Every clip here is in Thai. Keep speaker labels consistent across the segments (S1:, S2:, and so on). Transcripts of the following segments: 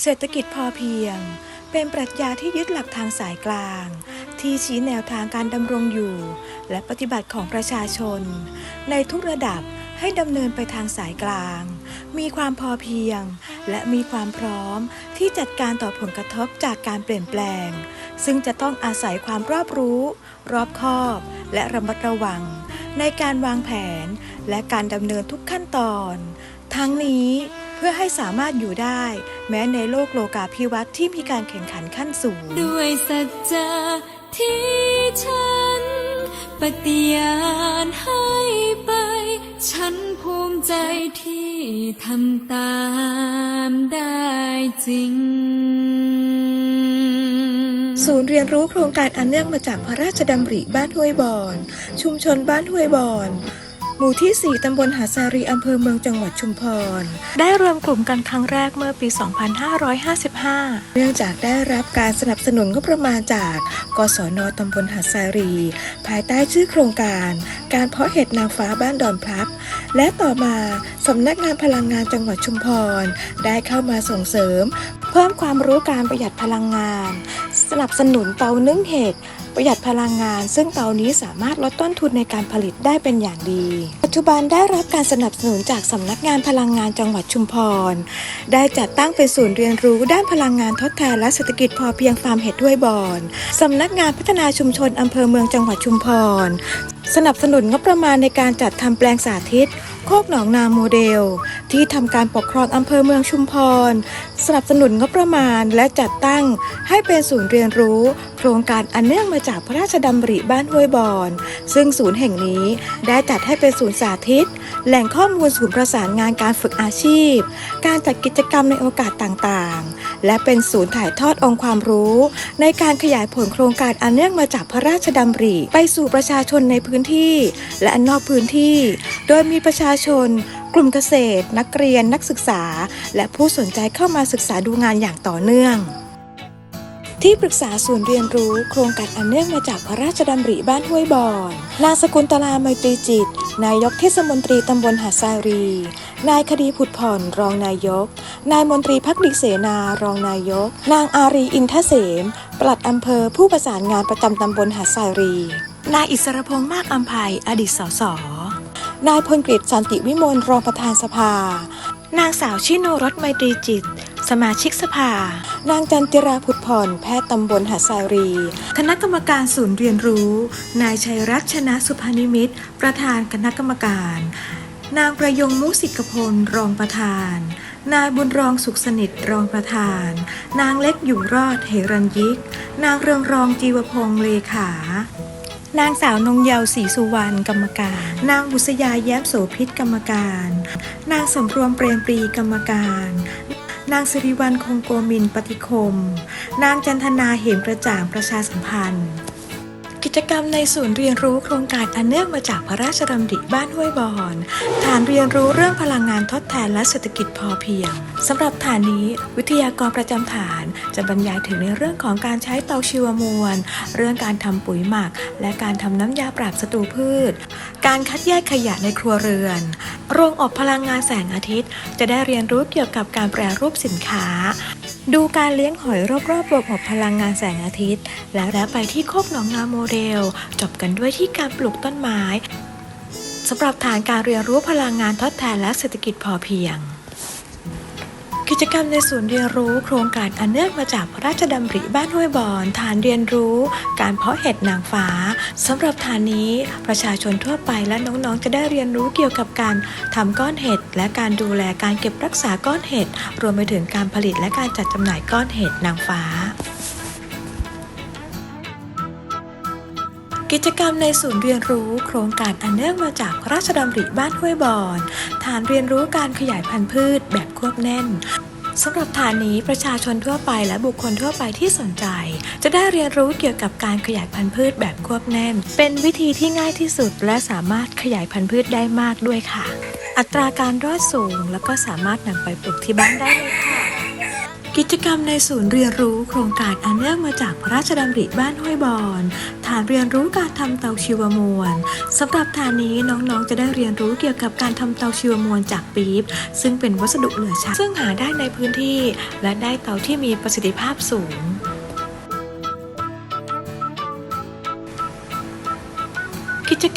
S1: เศรษฐกิจพอเพียง เป็นปรัชญาที่ยึดหลักทางสายกลาง ที่ชี้แนวทางการดำรงอยู่ และปฏิบัติของประชาชน ในทุกระดับให้ดำเนินไปทางสายกลาง มีความพอเพียง และมีความพร้อมที่จัดการต่อผลกระทบจากการเปลี่ยนแปลง ซึ่งจะต้องอาศัยความรอบรู้ รอบคอบ และระมัดระวัง ในการวางแผนและการดำเนินทุกขั้นตอน ทั้งนี้ พื่อให้สามารถอยู่ได้ แม้ในโลกโลกาภิวัตน์ที่มีการแข่งขันขั้นสูง
S2: ด้วยสัจจะที่ฉัน ปฏิญาณให้ไป ฉันภูมิใจที่ทำตามได้จริง
S1: ศูนย์เรียนรู้โครงการอันเนื่องมาจากพระราชดำริบ้านห้วยบอน ชุมชนบ้านห้วยบอน หมู่ที่ 4 ตำบลหาดสารีอำเภอเมืองจังหวัดชุมพร ได้รวมกลุ่มกันครั้งแรกเมื่อปี 2555 เนื่องจากได้รับการสนับสนุนงบประมาณจาก กศนตำบลหาดสารี ภายใต้ชื่อโครงการ การเพาะเห็ดนางฟ้าบ้านดอนพลับ และต่อมาสำนักงานพลังงานจังหวัดชุมพร ได้เข้ามาส่งเสริม เพิ่มความรู้การประหยัดพลังงาน สนับสนุนเตานึ่งเห็ด ประหยัดพลังงาน ซึ่งเตานี้สามารถลดต้นทุนในการผลิตได้เป็นอย่างดี จุบันได้รับการสนับสนุนจากสำนักงานพลังงานจังหวัดชุมพร ได้จัดตั้งเป็นศูนย์เรียนรู้ด้านพลังงานทดแทนและเศรษฐกิจพอเพียงฟาร์มเห็ดด้วยบอนสำนักงานพัฒนาชุมชนอำเภอเมืองจังหวัดชุมพร สนับสนุนงบประมาณในการจัดทำแปลงสาธิต โคกหนองนาโมเดล ที่ทำการปกครองอำเภอเมืองชุมพร สนับสนุนงบประมาณและจัดตั้งให้เป็นศูนย์เรียนรู้ โครงการอันเนื่องมาจากพระราชดำริบ้านห้วยบอน ซึ่งศูนย์แห่งนี้ได้จัดให้เป็นศูนย์สาธิต แหล่งข้อมูลศูนย์ประสานงานการฝึกอาชีพ การจัดกิจกรรมในโอกาสต่างๆ และเป็นศูนย์ถ่ายทอดองค์ความรู้ ในการขยายผลโครงการอันเนื่องมาจากพระราชดำริ ไปสู่ประชาชนในพื้นที่ และนอกพื้นที่ โดยมีประชาชนกลุ่มเกษตร นักเรียน นักศึกษา และผู้สนใจเข้ามาศึกษาดูงานอย่างต่อเนื่อง ที่ปรึกษาศูนย์เรียนรู้โครงการอันเนื่องมาจากพระราชดำริบ้านห้วยบอนนางสกุลตลาไมตรีจิต นายกเทศมนตรีตำบลหาดทรายรี นายคดีผุดผ่อนรองนายก นายมนตรีพักดีเสนารองนายก นางอารีอินทเสม ปลัดอำเภอผู้ประสานงานประจำตำบลหาดทรายรี นายอิสรพงษ์มากอัมภัยอดีตสส นายพลกฤษสันติวิมลรองประธานสภา นางสาวชิโนรสไมตรีจิต สมาชิกสภา นางจันติราพุทธพร แพทย์ตำบลหาดทรายรี คณะกรรมการศูนย์เรียนรู้ นายชัยรัตน์ชนะสุพานิมิตร ประธานคณะกรรมการ นางประยงมุสิกพล รองประธาน นายบุญรองสุขสนิท รองประธาน นางเล็กอยู่รอดเหรัญยิก นางเรืองรองจีวพงษ์เลขา นางสาวนงเยาวศรีสุวรรณกรรมการ นางบุษยาแย้มโสพิษกรรมการ นางสมรวมเปรมปรีกรรมการ นางสิริวัลคงโกมินปฏิคม นางจันทนาเหมกระจ่างประชาสัมพันธ์ จกรรมในศูนย์เรียนรู้โครงการอันเนื่องมาจากพระราชดำริบ้านห้วยบอนฐานเรียนรู้เรื่องพลังงานทดแทนและเศรษฐกิจพอเพียงสำหรับฐานนี้ วิทยากรประจำฐานจะบรรยายถึงในเรื่องของการใช้เตาชีวมวล เรื่องการทำปุ๋ยหมัก และการทำน้ำยาปราบศัตรูพืช การคัดแยกขยะในครัวเรือน โรงอบพลังงานแสงอาทิตย์ จะได้เรียนรู้เกี่ยวกับการแปรรูปสินค้า ดูการเลี้ยงหอยรอบๆโระบบพลังงานแสงอาทิตย์ แล้วแล้วไปที่โคกหนองนาโมเดล จบกันด้วยที่การปลูกต้นไม้สำหรับฐานการเรียนรู้พลังงานทดแทนและเศรษฐกิจพอเพียง กิจกรรมในศูนย์เรียนรู้โครงการอันเนื่องมาจากพระราชดำริบ้านห้วยบอนฐานเรียนรู้ การเพาะเห็ดนางฟ้าสำหรับฐานนี้ประชาชนทั่วไปและน้องๆ จะได้เรียนรู้เกี่ยวกับการทำก้อนเห็ดและการดูแลการเก็บรักษาก้อนเห็ดรวมไปถึงการผลิตและการจัดจำหน่ายก้อนเห็ดนางฟ้า กิจกรรมในศูนย์เรียนรู้โครงการอันเนื่องมาจากพระราชดำริบ้านห้วยบอนฐานเรียนรู้การขยายพันธุ์พืชแบบควบแน่นสำหรับฐานนี้ประชาชนทั่วไปและบุคคลทั่วไปที่สนใจ จะได้เรียนรู้เกี่ยวกับการขยายพันธุ์พืชแบบควบแน่น เป็นวิธีที่ง่ายที่สุดและสามารถขยายพันธุ์พืชได้มากด้วยค่ะ อัตราการรอดสูง แล้วก็สามารถนำไปปลูกที่บ้านได้เลยค่ะ กิจกรรมในศูนย์เรียนรู้โครงการอันเนื่องมาจากพระราชดำริบ้านห้วยบอน ฐานเรียนรู้การทำเตาชีวมวลสำหรับฐานนี้น้องๆ จะได้เรียนรู้เกี่ยวกับการทำเตาชีวมวลจากปี๊บซึ่งเป็นวัสดุเหลือใช้ซึ่งหาได้ในพื้นที่ และได้เตาที่มีประสิทธิภาพสูง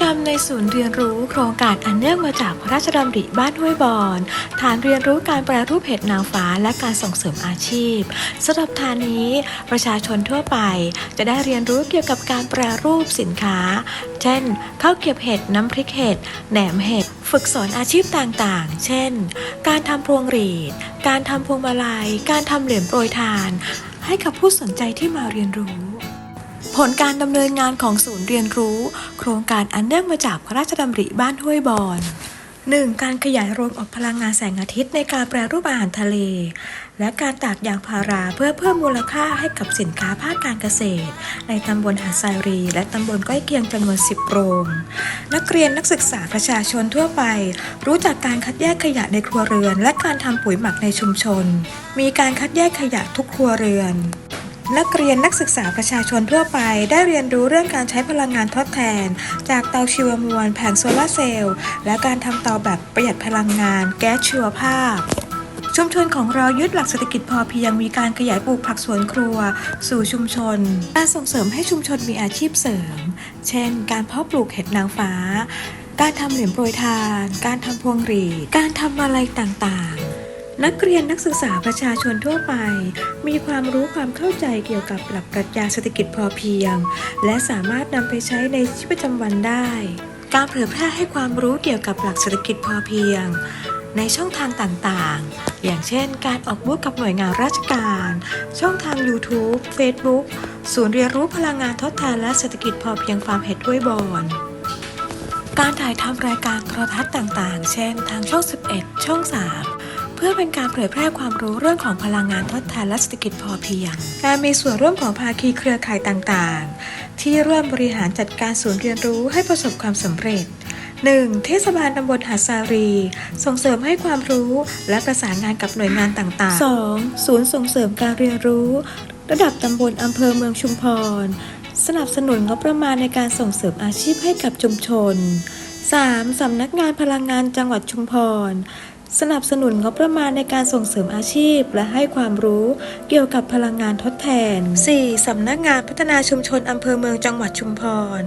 S1: กรรมในศูนย์เรียนรู้โครงการอันเนื่องมาจากพระราชดำริบ้านห้วยบอนฐานเรียนรู้การแปรรูปเห็ดนางฟ้าและการส่งเสริมอาชีพสำหรับฐานนี้ ประชาชนทั่วไป จะได้เรียนรู้เกี่ยวกับการแปรรูปสินค้า เช่นข้าวเกรียบเห็ดน้ำพริกเห็ดแหนมเห็ดฝึกสอนอาชีพต่างๆ เช่น การทำพวงหรีด การทำพวงมาลัย การทำเหรียญโปรยทาน ให้กับผู้สนใจที่มาเรียนรู้ ผลการดำเนินงานของศูนย์เรียนรู้ โครงการอันเนื่องมาจากพระราชดำริบ้านห้วยบอน 1. การขยายโรงอบพลังงานแสงอาทิตย์ในการแปรรูปอาหารทะเล และการตากยางพาราเพื่อเพิ่มมูลค่าให้กับสินค้าภาคการเกษตร ในตำบลหาดทรายรี และตำบลใกล้เคียงจำนวน 10 โรง นักเรียนนักศึกษาประชาชนทั่วไป รู้จักการคัดแยกขยะในครัวเรือน และการทำปุ๋ยหมักในชุมชน มีการคัดแยกขยะทุกครัวเรือน นักเรียนนักศึกษาประชาชนทั่วไป ได้เรียนรู้เรื่องการใช้พลังงานทดแทน จากเตาชีวมวลแผงโซลาร์เซลล์และการทำเตาแบบประหยัดพลังงาน แก๊สชีวภาพ ชุมชนของเรายึดหลักเศรษฐกิจพอเพียงมีการขยายปลูกผักสวนครัว สู่ชุมชนการส่งเสริมให้ชุมชนมีอาชีพเสริม เช่น การเพาะปลูกเห็ดนางฟ้า การทำเหรียญโปรยทาน การทำพวงหรีดการทำอะไรต่างๆ นักเรียนนักศึกษาประชาชนทั่วไป มีความรู้ความเข้าใจเกี่ยวกับหลักปรัชญาเศรษฐกิจพอเพียง และสามารถนำไปใช้ในชีวิตประจำวันได้ การเผยแพร่ให้ความรู้เกี่ยวกับหลักเศรษฐกิจพอเพียง ในช่องทางต่างๆ อย่างเช่น การออกบูธกับหน่วยงานราชการ ช่องทาง YouTube Facebook ศูนย์เรียนรู้พลังงานทดแทนและเศรษฐกิจพอเพียงฟาร์มเห็ดด้วยบอนการถ่ายทำรายการโทรทัศน์ต่างๆ เช่น ทางช่อง 11 ช่อง 3 เพื่อเป็นการเผยแพร่ความรู้เรื่องของพลังงานทดแทนและเศรษฐกิจพอเพียง การมีส่วนร่วมของภาคีเครือข่ายต่างๆ ที่ร่วมบริหารจัดการศูนย์เรียนรู้ให้ประสบความสำเร็จ 1. เทศบาลตำบลหาดสารี ส่งเสริมให้ความรู้และประสานงานกับหน่วยงานต่างๆ 2. ศูนย์ส่งเสริมการเรียนรู้ ระดับตำบลอำเภอเมืองชุมพร สนับสนุนงบประมาณในการส่งเสริมอาชีพให้กับชุมชน 3. สำนักงานพลังงานจังหวัดชุมพร สนับสนุนงบประมาณในการส่งเสริมอาชีพ และให้ความรู้เกี่ยวกับพลังงานทดแทน 4. สำนักงานพัฒนาชุมชนอำเภอเมืองจังหวัดชุมพร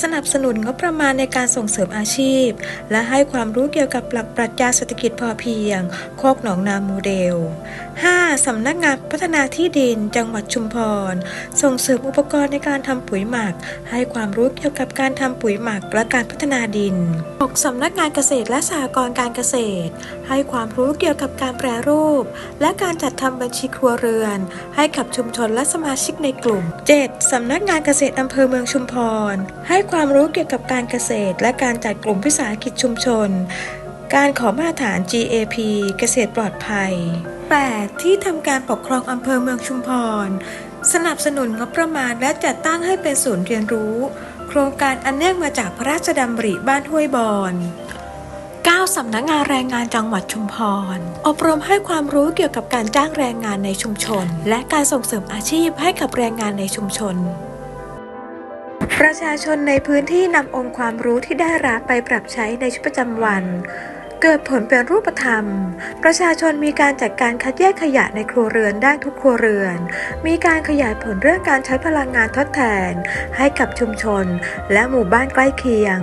S1: สนับสนุนงบประมาณในการส่งเสริมอาชีพ และให้ความรู้เกี่ยวกับหลักปรัชญาเศรษฐกิจพอเพียง โคกหนองนาโมเดล 5. สำนักงานพัฒนาที่ดินจังหวัดชุมพร ส่งเสริมอุปกรณ์ในการทำปุ๋ยหมัก ให้ความรู้เกี่ยวกับการทำปุ๋ยหมักและการพัฒนาดิน 6. สำนักงานเกษตรและสหกรณ์การเกษตร ให้ความรู้เกี่ยวกับการแปรรูป และการจัดทำบัญชีครัวเรือน ให้กับชุมชนและสมาชิกในกลุ่ม 7. สำนักงานเกษตรอำเภอเมืองชุมพร ให้ความรู้เกี่ยวกับการเกษตร และการจัดกลุ่มวิสาหกิจชุมชน การขอมาตรฐาน GAP เกษตรปลอดภัย 8. ที่ทำการปกครองอำเภอเมืองชุมพร สนับสนุนงบประมาณและจัดตั้งให้เป็นศูนย์เรียนรู้ โครงการอันเนื่องมาจากพระราชดำริบ้านห้วยบอน สำนักงานแรงงานจังหวัดชุมพร อบรมให้ความรู้เกี่ยวกับการจ้างแรงงานในชุมชน และการส่งเสริมอาชีพให้กับแรงงานในชุมชนประชาชนในพื้นที่นำองค์ความรู้ที่ได้รับไปปรับใช้ในชีวิตประจำวัน เกิดผลเป็นรูปธรรม ประชาชนมีการจัดการคัดแยกขยะในครัวเรือนได้ทุกครัวเรือน มีการขยายผลเรื่องการใช้พลังงานทดแทน ให้กับชุมชน และหมู่บ้านใกล้เคียง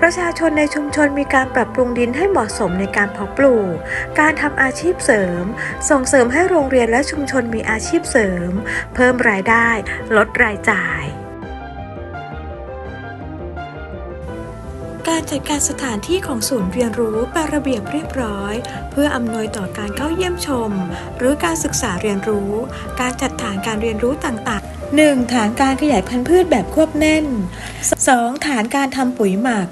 S1: ประชาชนในชุมชนมีการปรับปรุงดินให้เหมาะสมในการเพาะปลูก การทำอาชีพเสริม ส่งเสริมให้โรงเรียนและชุมชนมีอาชีพเสริม เพิ่มรายได้ ลดรายจ่าย การจัดการสถานที่ของศูนย์เรียนรู้เป็นระเบียบเรียบร้อย เพื่ออำนวยต่อการเข้าเยี่ยมชม หรือการศึกษาเรียนรู้ การจัดฐานการเรียนรู้ต่างๆ 1. ฐานการขยายพันธุ์พืชแบบควบแน่น 2. ฐานการทำปุ๋ยหมัก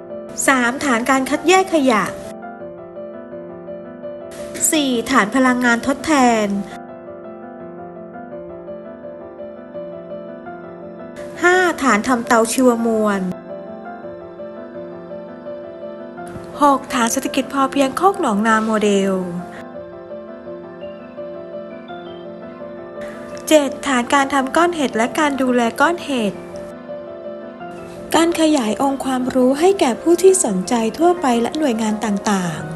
S1: 3. ฐานการคัดแยกขยะ 4. ฐานพลังงานทดแทนารทำเตาชีวมวล 6. ฐานเศรษฐกิจพอเพียงโคกหนองนาโมเดล 7. ฐานการทำก้อนเห็ดและการดูแลก้อนเห็ด การขยายองค์ความรู้ให้แก่ผู้ที่สนใจทั่วไปและหน่วยงานต่างๆ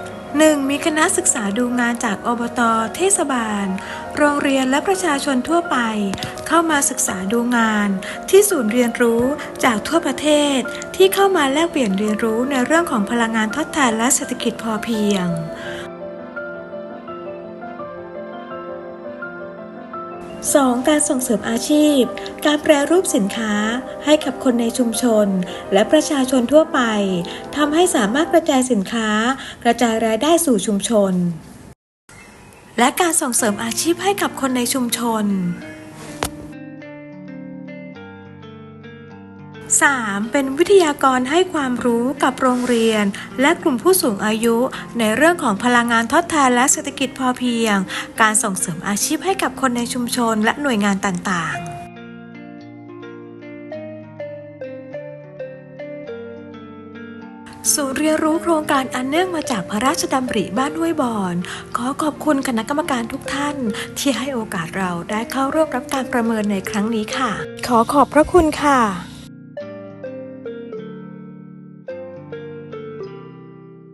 S1: 1. มีคณะศึกษาดูงานจากอบต เทศบาล โรงเรียนและประชาชนทั่วไป เข้ามาศึกษาดูงาน ที่ศูนย์เรียนรู้จากทั่วประเทศ ที่เข้ามาแลกเปลี่ยนเรียนรู้ในเรื่องของพลังงานทดแทนและเศรษฐกิจพอเพียง 2. การส่งเสริมอาชีพ การแปรรูปสินค้าให้กับคนในชุมชน และประชาชนทั่วไปทำให้สามารถกระจายสินค้า กระจายรายได้สู่ชุมชน และการส่งเสริมอาชีพให้กับคนในชุมชน 3. เป็นวิทยากรให้ความรู้กับโรงเรียน และกลุ่มผู้สูงอายุ ในเรื่องของพลังงานทดแทนและเศรษฐกิจพอเพียง การส่งเสริมอาชีพให้กับคนในชุมชนและหน่วยงานต่างๆศูนย์เรียนรู้โครงการอันเนื่องมาจากพระราชดำริบ้านห้วยบอน ขอขอบคุณคณะกรรมการทุกท่าน ที่ให้โอกาสเราได้เข้าร่วมรับการประเมินในครั้งนี้ค่ะ ขอขอบพระคุณค่ะ